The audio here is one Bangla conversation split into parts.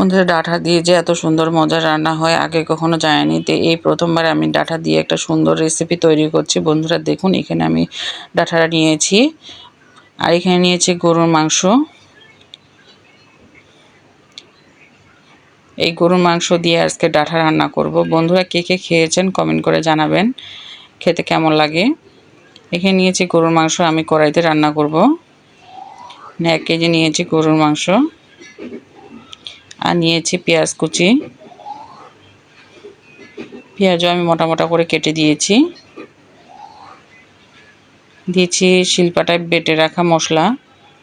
বন্ধুরা ডাঁটা দিয়ে যে এত সুন্দর মজার রান্না হয়, আগে কখনো যায়নি। তো এই প্রথমবার আমি ডাঁটা দিয়ে একটা সুন্দর রেসিপি তৈরি করছি। বন্ধুরা দেখুন, এখানে আমি ডাঁটাটা নিয়েছি। আর এখানে নিয়েছি গরুর মাংস। এই গরুর মাংস দিয়ে আজকে ডাঁটা রান্না করব। বন্ধুরা কে কে খেয়েছেন কমেন্ট করে জানাবেন। খেতে কেমন লাগে? এখানে নিয়েছি গরুর মাংস, আমি কড়াইতে রান্না করব। এক কেজি নিয়েছি গরুর মাংস। আর নিয়েছি পেঁয়াজ কুচি। পেঁয়াজও আমি মোটা মোটা করে কেটে দিয়েছি। দিয়েছি শিলপাটায় বেটে রাখা মশলা,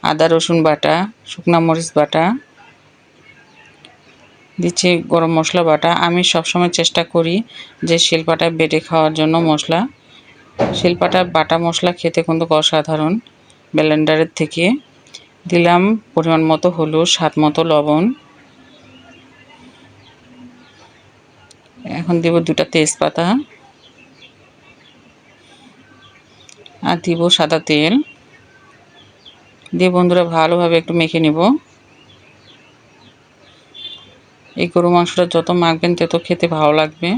আদা, রসুন বাটা, শুকনা মরিচ বাটা। দিচ্ছি গরম মশলা বাটা। আমি সবসময় চেষ্টা করি যে শিলপাটায় বেটে খাওয়ার জন্য মশলা। শিলপাটা বাটা মশলা খেতে কিন্তু অসাধারণ ব্লেন্ডারের থেকে। দিলাম পরিমাণ মতো হলুদ, স্বাদ মতো লবণ। এখন দিব দুটা তেজপাতা আর দিব সাদা তেল। দিয়ে বন্ধুরা ভালোভাবে একটু মেখে নিব। এই গরু মাংসটা যত মাখবেন তত খেতে ভালো লাগবে।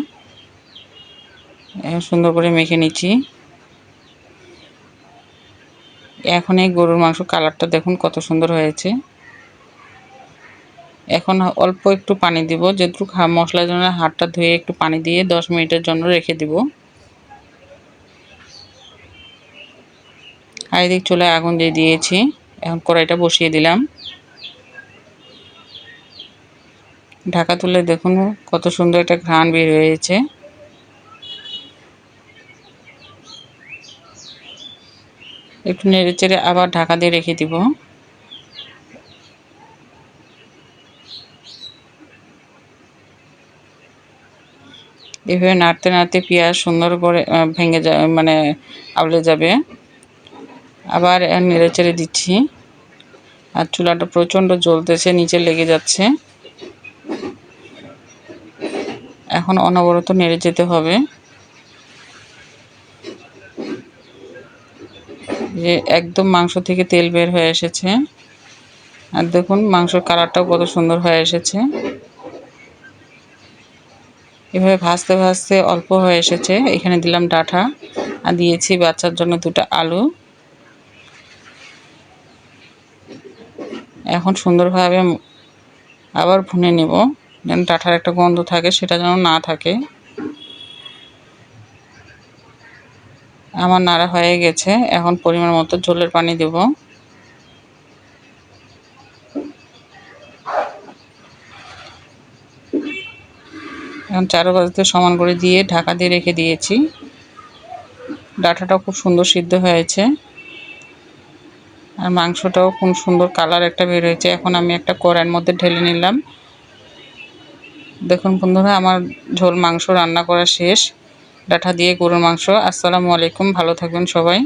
সুন্দর করে মেখে নিচ্ছি। এখন এই গরুর মাংস কালারটা দেখুন কত সুন্দর হয়েছে। এখন অল্প একটু পানি দিব যেহেতু মশলার জন্য হাতটা ধুয়ে একটু পানি দিয়ে দশ মিনিটের জন্য রেখে দিব। আর এদিক চুলায় আগুন দিয়ে দিয়েছি, এখন কড়াইটা বসিয়ে দিলাম। ঢাকা তুলে দেখুন কত সুন্দর একটা ঘ্রাণ বের হয়েছে। একটু নেড়ে চেড়ে আবার ঢাকা দিয়ে রেখে দিব। এভাবে নাড়তে নাড়তে পেঁয়াজ সুন্দর করে ভেঙে যা মানে আবলে যাবে। আবার নেড়ে চেড়ে দিচ্ছি। আর চুলাটা প্রচণ্ড জ্বলতেছে, নিচে লেগে যাচ্ছে। এখন অনবরত নেড়ে যেতে হবে। যে একদম মাংস থেকে তেল বের হয়ে এসেছে। আর দেখুন মাংসর কালারটাও কত সুন্দর হয়ে এসেছে। এভাবে ভাজতে ভাজতে অল্প হয়ে এসেছে। এখানে দিলাম ডাঁটা আর দিয়েছি বাচ্চার জন্য দুটো আলু। এখন সুন্দরভাবে আবার ভুনে নেব, যেন ডাঁটার একটা গন্ধ থাকে, সেটা যেন না থাকে। আমার নাড়া হয়ে গেছে, এখন পরিমাণ মতো ঝোলের পানি দেব। এখন চারোপাশে সমান করে দিয়ে ঢাকা দিয়ে রেখে দিয়েছি। ডাঁটাটা খুব সুন্দর সিদ্ধ হয়েছে। আর মাংসটাও খুব সুন্দর কালার একটা বের হয়েছে। এখন আমি একটা কড়াইয়ের মধ্যে ঢেলে নিলাম। দেখুন বন্ধুরা, আমার ঝোল মাংস রান্না করা শেষ। ডাটা দিয়ে গরুর মাংস। আসসালামু আলাইকুম, ভালো থাকবেন সবাই।